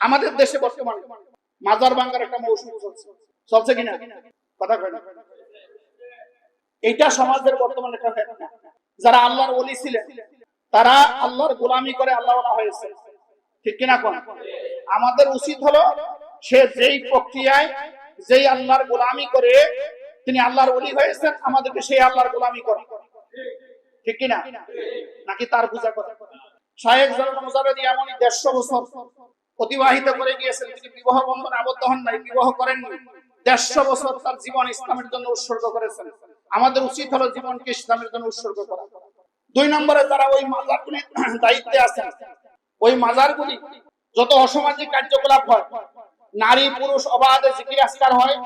আমাদের দেশে বর্তমানে মাজার একটা মৌসুম চলছে। চলছে কিনা? কথা এটা সমাজের বর্তমানে একটা। যারা আল্লাহর ওলি ছিলেন, তারা আল্লাহর গোলামি করে আল্লাহ হয়েছে। ঠিক কিনা কোন? আমাদের উচিত হলো সে যেই প্রক্রিয়ায় যেই আল্লাহর গোলামি করে, তিনি আল্লাহর ওলি হয়েছেন, আমাদেরকে সেই আল্লাহর গোলামি করে। ঠিক কিনা? নাকি তার পূজা করে? তার আমাদের উচিত হলো জীবনকে ইসলামের জন্য উৎসর্গ করা। দুই নম্বরে যারা ওই মাজারগুলি দায়িত্বে আছেন, ওই মাজারগুলি যত অসামাজিক কার্যকলাপ হয় নারী পুরুষ অবাধে জিকির আসকার হয়,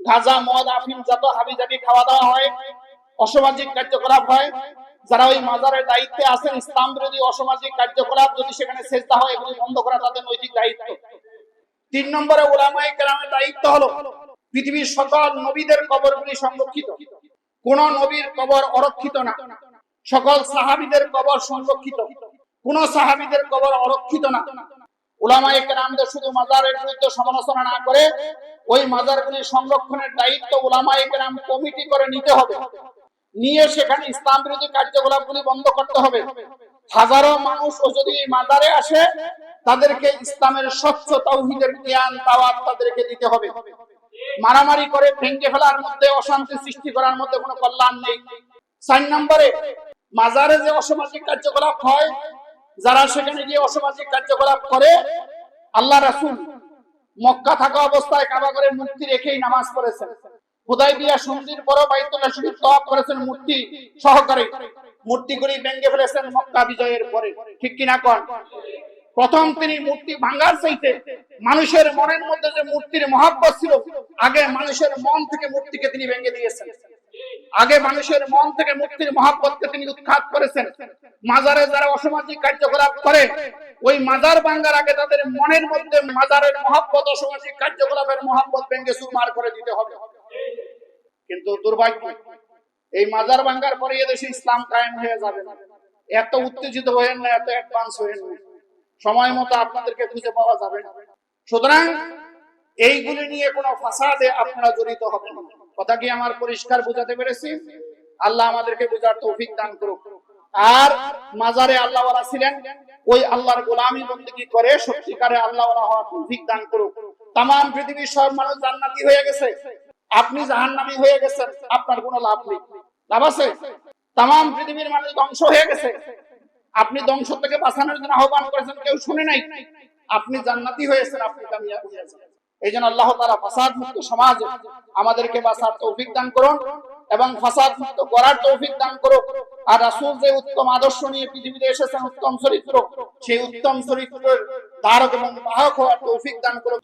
গাঁজা, মদ, আফিম, যত হাবিজাবি খাওয়া দাওয়া হয়, অসামাজিক কার্যকলাপ হয়, যারা ওই মাজারের দায়িত্বে আছেন, ইসলাম বিরোধী অসামাজিক কার্যকলাপ যদি সেখানে চেষ্টা হয়, এগুলি বন্ধ করা তাদের নৈতিক দায়িত্ব। তিন নম্বরে ওলামাই কেরামের দায়িত্ব হলো পৃথিবীর সকল নবীদের কবরগুলি সংরক্ষিত। কোন নবীর কবর অরক্ষিত না। সকল সাহাবিদের কবর সংরক্ষিত। কোন সাহাবিদের কবর অরক্ষিত না। ওলামায়ে কেরামদের শুধু মাজারের বিরুদ্ধে সমালোচনা না করে ওই মাজারগুলি সংরক্ষণের দায়িত্ব কমিটি করে নিতে হবে। নিয়ে সেখানে ইসলাম বিরোধী কার্যকলাপগুলি বন্ধ করতে হবে। হাজারো মানুষ যদি মাজারে আসে, তাদেরকে ইসলামের স্বচ্ছ তাওহীদের জ্ঞান, দাওয়াত তাদেরকে দিতে হবে। মারামারি করে ভেঙে ফেলার মধ্যে, অশান্তি সৃষ্টি করার মধ্যে কোনো কল্যাণ নেই। চার নম্বরে, মাজারে যে অসামাজিক কার্যকলাপ হয় যারা সেখানে গিয়ে অসামাজিক কার্যকলাপ করে, আল্লাহ রাসূল মক্কা থাকা অবস্থায় কাবা করে মূর্তি রেখেই নামাজ পড়েছেন। মানুষের মনের মধ্যে যে মূর্তির মহাব্বত ছিল, আগে মানুষের মন থেকে মূর্তিকে তিনি ভেঙে দিয়েছেন। আগে মানুষের মন থেকে মূর্তির মহাব্বতকে তিনি উৎখাত করেছেন। মাজারে যারা অসামাজিক কার্যকলাপ করে, ওই মাজার ভাঙ্গার আগে তাদের মনের মধ্যে মাজারের মহাব্বত, অসামাজিক কার্যকলাপের মহাব্বত ভেঙে সুমার করে দিতে হবে। কিন্তু দুর্ভাগ্য, এই মাজার ভাঙ্গার পরে এদেশে ইসলাম কায়েম হয়ে যাবে। না এত উত্তেজিত হয়েন না, এত অ্যাডভান্স হয়েন না। সময় মতো আপনাদেরকে খুঁজে পাওয়া যাবে না। সুতরাং এইগুলি নিয়ে কোনো ফাসাদে আপনারা জড়িত হবেন। কথা কি আমার পরিষ্কার বুঝাতে পেরেছি? আল্লাহ আমাদেরকে বুঝার তৌফিক দান করুক। আর মাজারে আল্লাহওয়ালা ছিলেন, ওই আল্লাহর গোলামি বন্দী করে সত্যিকারে আল্লাহওয়ালা হওয়ার তৌফিক দান করুক। তাম পৃথিবীর সব মানুষ জান্নাতি হয়ে গেছে। আপনি জাহান্নামী হয়ে গেছেন, আপনার কোনো লাভ নেই। লাভ আছে? তাম পৃথিবীর মানুষ ধ্বংস হয়ে গেছে। আপনি ধ্বংস থেকে বাঁচানোর জন্য আহ্বান করেছেন, কেউ শুনে নাই। আপনি জান্নাতি হয়েছেন, আপনি কামিয়াব হয়েছেন। এই জন্য আল্লাহ তারা ফাসাদ মুক্ত সমাজ আমাদেরকে বাঁচার তৌফিক দান করুন। এবং ফাসাদ মুক্ত করার তৌফিক দান করো আর রাসূল যে উত্তম আদর্শ নিয়ে পৃথিবীতে এসেছেন, উত্তম চরিত্র, সেই উত্তম চরিত্রের ধারক এবং বাহক হওয়ার তৌফিক দান করুন